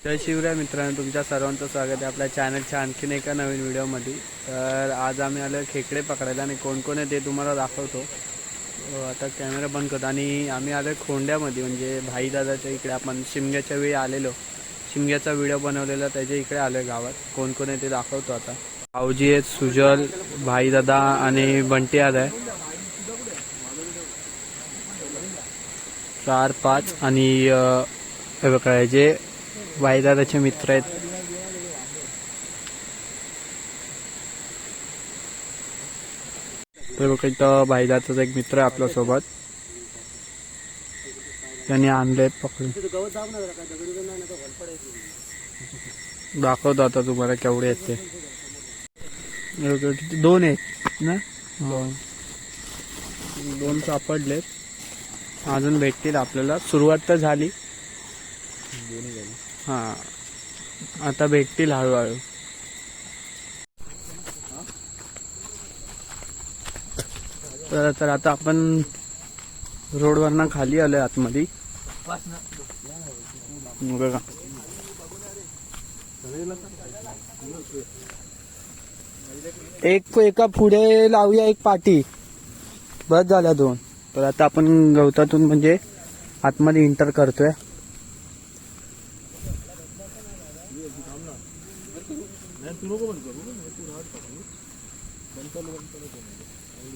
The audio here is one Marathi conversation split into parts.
जय शिवराय मित्रांनो तुमच्या सर्वांचं स्वागत आहे आपल्या चॅनलच्या आणखीन एका नवीन व्हिडिओमध्ये तर आज आम्ही आलो खेकडे पकडायला आणि कोण कोण आहे ते तुम्हाला दाखवतो. आता कॅमेरा बंद करतो आणि आम्ही आलो खोंड्यामध्ये म्हणजे भाई दादाच्या इकडे. आपण शिमग्याच्या वेळी आलेलो. शिमग्याचा व्हिडिओ बनवलेला त्याच्या इकडे आलो आहे गावात. कोण कोण आहे ते दाखवतो आता. भाऊजी आहेत सुजल भाई दादा आणि बंटी आला आहे. चार पाच आणि हे बघा जे भाईदादाचे मित्र आहेत. तर बघा इथं भाईदादाचा एक मित्र आहे आपल्यासोबत. त्यांनी आणले पकडून. दाखवतो आता तुम्हाला केवढे आहेत ते. दोन आहेत ना? दोन सापडलेत. अजून भेटतील आपल्याला. सुरुवात तर झाली. हा. आता भेटतील हळूहळू. तर तर आता आपण रोडवरनं खाली आलोय आतमध्ये. बघा. एक एका पुढे लावूया एक पाठी बस झाल्या दोन. तर आता आपण गवतातून म्हणजे आतमध्ये इंटर करतोय.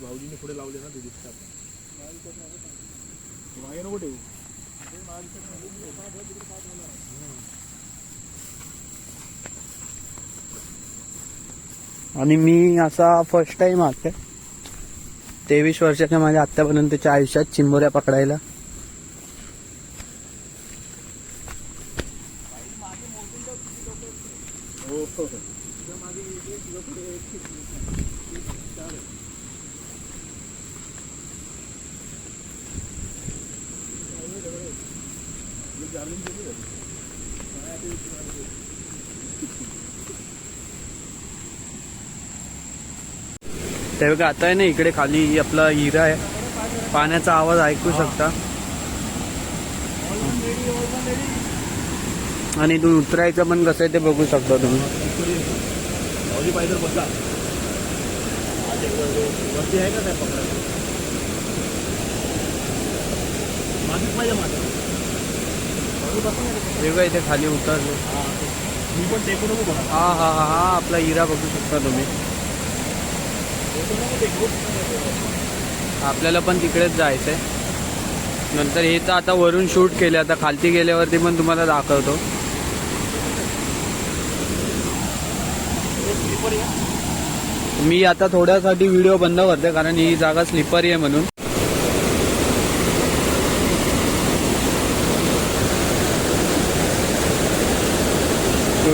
भाऊजीने पुढे लावले ना ते दिसतात मागे नको ठेवू आणि मी असा फर्स्ट टाइम आहे तेवीस वर्षाच्या माझ्या आत्तापर्यंतच्या आयुष्यात चिंबोऱ्या पकडायला. ते बघा आता आहे ना इकडे खाली आपला हिरा आहे. पाण्याचा आवाज ऐकू शकता. आणि तू उतरायचं पण कसं आहे ते बघू शकता तुम्ही. इथे खाली उतरलो. हा. हा हा हा आपला हिरा बघू शकता तुम्ही. आपल्याला पण तिकडेच जायचंय. नंतर हे तर आता वरून शूट केले आता खालती गेल्यावरती पण तुम्हाला दाखवतो. मी आता थोड्यासाठी व्हिडिओ बंद करते कारण ही जागा स्लिपरी आहे म्हणून.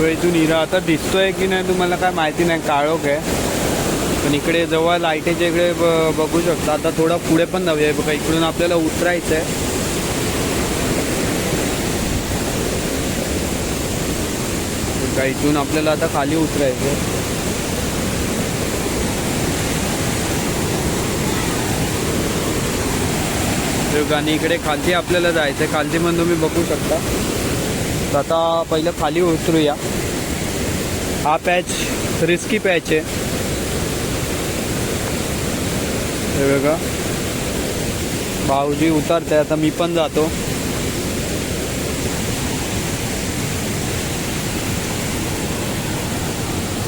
इथून हिरा आता दिसतोय की नाही तुम्हाला काय माहिती नाही काळोख आहे. पण इकडे जवळ लाईटीच्या इकडे ब- बघू शकता. आता थोडा पुढे पण जाऊया. बघा इकडून आपल्याला उतरायचं आहे का इथून आपल्याला आता खाली उतरायचं आहे आणि इकडे खालती आपल्याला जायचं आहे खालती पण तुम्ही बघू शकता. तर आता पहिलं खाली उतरूया. हा पॅच रिस्की पॅच आहे. हे बघा. भाऊजी उतरते आता मी पण जातो.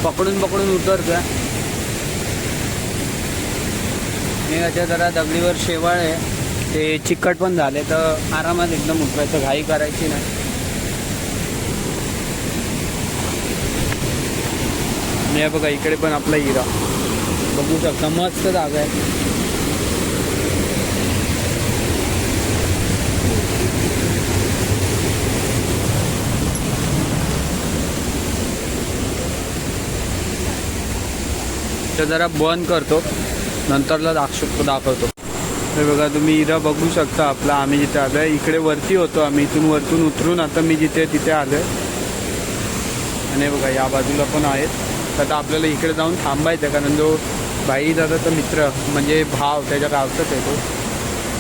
पकडून पकडून उतरतोय. मी याच्या जरा दगडीवर शेवाळ आहे. ते चिकट पण झाले तर आरामात एकदम उतरायचं घाई करायची नाही. बघा इकडे पण आपला हिरा. बघू शकता मस्त जागा आहे. ते जरा बंद करतो. नंतरला दाखव दाखवतो. हे बघा तुम्ही इथं बघू शकता आपला आम्ही जिथे आलोय. इकडे वरती होतो आम्ही इथून वरतून उतरून आता मी जिथे तिथे आलोय. आणि बघा या बाजूला पण आहेत. तर आता आपल्याला इकडे जाऊन थांबायचं कारण जो भाई दादाचा मित्र म्हणजे भाव त्याच्या गावचाच आहे तो.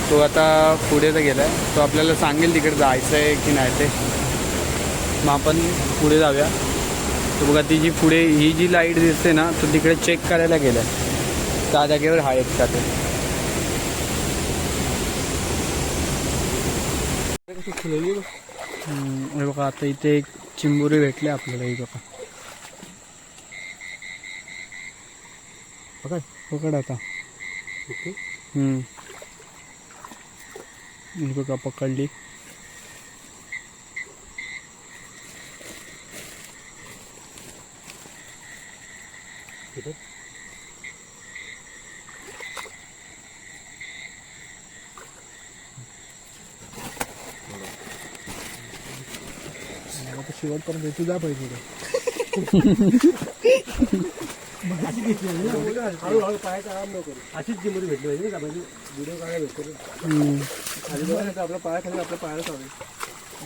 तो आता पुढे तर आहे तो आपल्याला सांगेल तिकडे जायचं आहे की नाही ते. मग आपण पुढे जाऊया. तर बघा ती जी पुढे ही जी लाईट दिसते ना तो तिकडे चेक करायला गेलाय. त्या जागेवर हा एक ते हम्म, हे बघा आता इथे एक चिंबोरी भेटले आपल्याला ही बघा. पकड. पकड आता. हम्म. ही बघा पकडली. शेवटपर्यंत भेटू जा पाहिजे हळूहळू पायाचा आराम नको करू अशीच जिमोरी भेटली पाहिजे नाही का? म्हणजे व्हिडिओ काढायला भेटतो. हम्म. खाली नाही आपल्या पायाला चालेल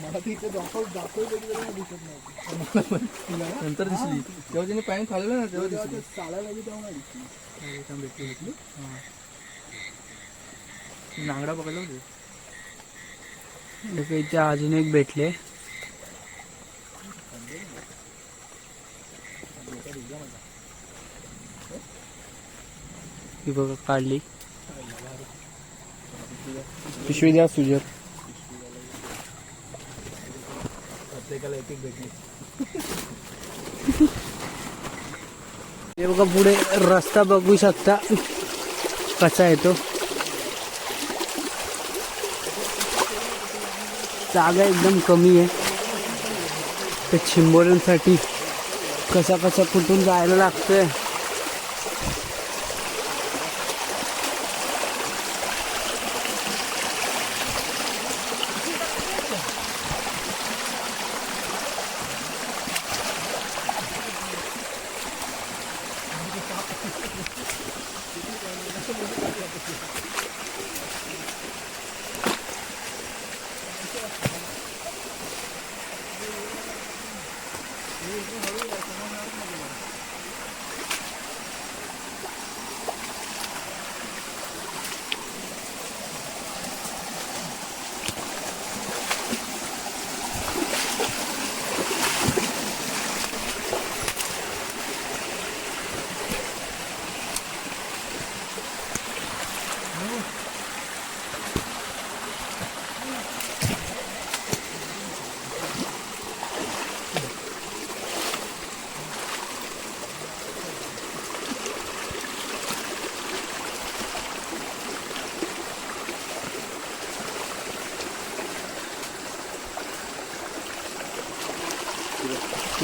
मला ती इथे दाखव दाखवलं दिसत नव्हती नंतर दिसली. तेव्हा तिने पॅन्ट खाल्लं ना तेव्हा दिसली. चालायला लागली तेव्हा नाही दिसली. भेटली भेटली नांगडा पकडला होते. इथे अजून एक भेटले. ही बघा काढली पिशवी द्या सुजत प्रत्येकाला एक एक भेटली हे बघा पुढे रस्ता बघू शकता कसा आहे तो। जागा एकदम कमी आहे त्या चिंबोऱ्यांसाठी कसा कसा कुठून जायला लागतंय।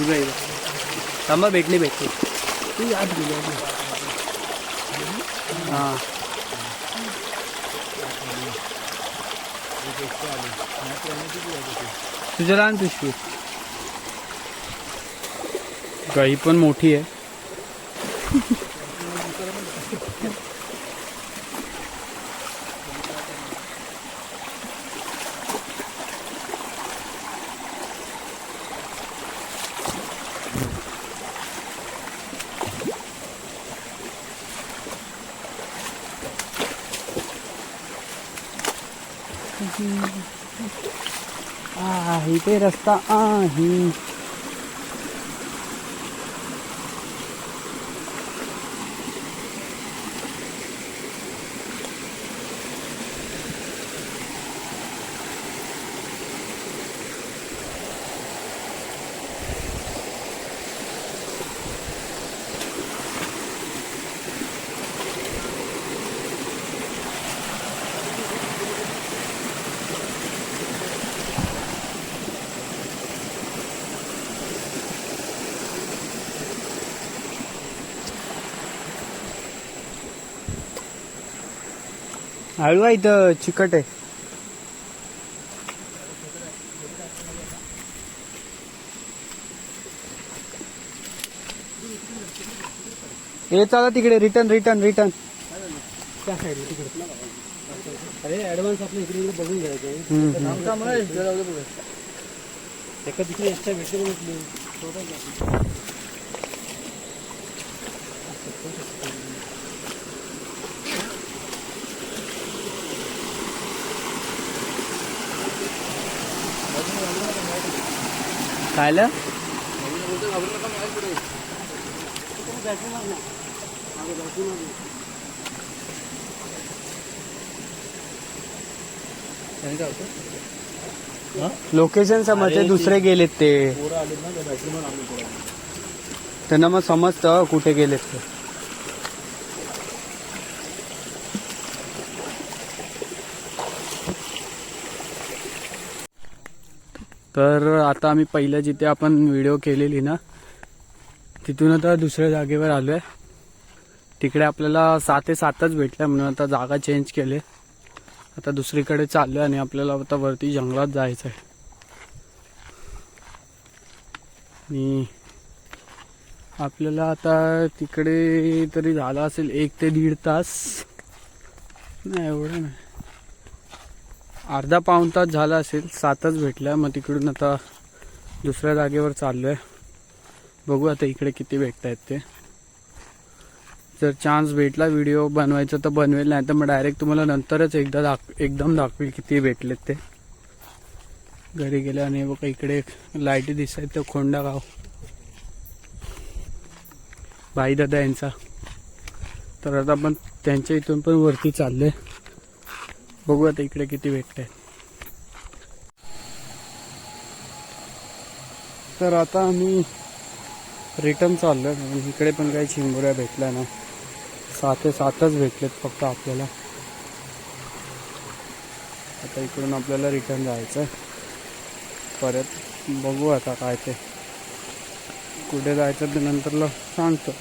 तुझं आहे थांबा भेटली भेटली ती आत गेली हां। तुझ्या लहान पिशवी गाई पण मोठी आहे आ, इथे रस्ता आहे इथं चिकट आहे. हे चला तिकडे रिटर्न रिटर्न रिटर्न त्या साईडला तिकडे. अरे ऍडव्हान्स आपल्या इकडे इकडे बघून घ्यायचं. एका तिकडे एक्स्ट्रा भेटले खायला? लोकेशन समजते दुसरे गेलेत ते. त्यांना मग समजतं कुठे गेलेत ते. तर आता आम्ही पहिलं जिथे आपण व्हिडिओ केलेली ना तिथून आता दुसऱ्या जागेवर आलो आहे तिकडे आपल्याला सात ते सातच भेटल्या म्हणून आता जागा चेंज केली. आता दुसरीकडे चाललो आणि आपल्याला आता वरती जंगलात जायचं आहे. आणि आपल्याला आता तिकडे तरी झाला असेल एक ते दीड तास. नाही एवढं नाही. अर्धा पाऊण तास झाला असेल सातच भेटला मग तिकडून आता दुसऱ्या जागेवर चाललो आहे बघू आता इकडे किती भेटत आहेत ते. जर चान्स भेटला व्हिडिओ बनवायचा तर बनवेल नाही तर मग डायरेक्ट तुम्हाला नंतरच एकदा दाख एकदम दाखवेल किती भेटलेत ते. घरी गेल्या आणि बघा इकडे लाईटी दिसत आहेत तर खोंडा गाव. भाई दादा यांचा. तर आता आपण त्यांच्या इथून पण वरती चाललोय. बघू आता इकडे किती भेटत तर आता आम्ही रिटर्न चाललो आणि इकडे पण काही चिंबुऱ्या भेटल्या ना साते ते सातच भेटलेत फक्त आपल्याला. आता इकडून आपल्याला रिटर्न जायचं परत बघू आता काय ते. कुठे जायचं ते नंतरला सांगतो.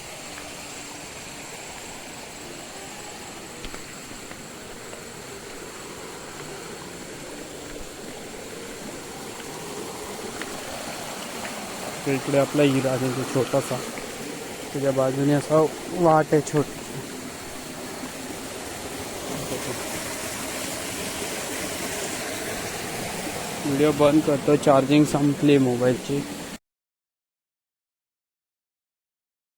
तर इकडे आपला हिरा आहे तो छोटासा. त्याच्या बाजूने असा वाट आहे छोट. व्हिडिओ बंद करतो चार्जिंग संपली मोबाईलची.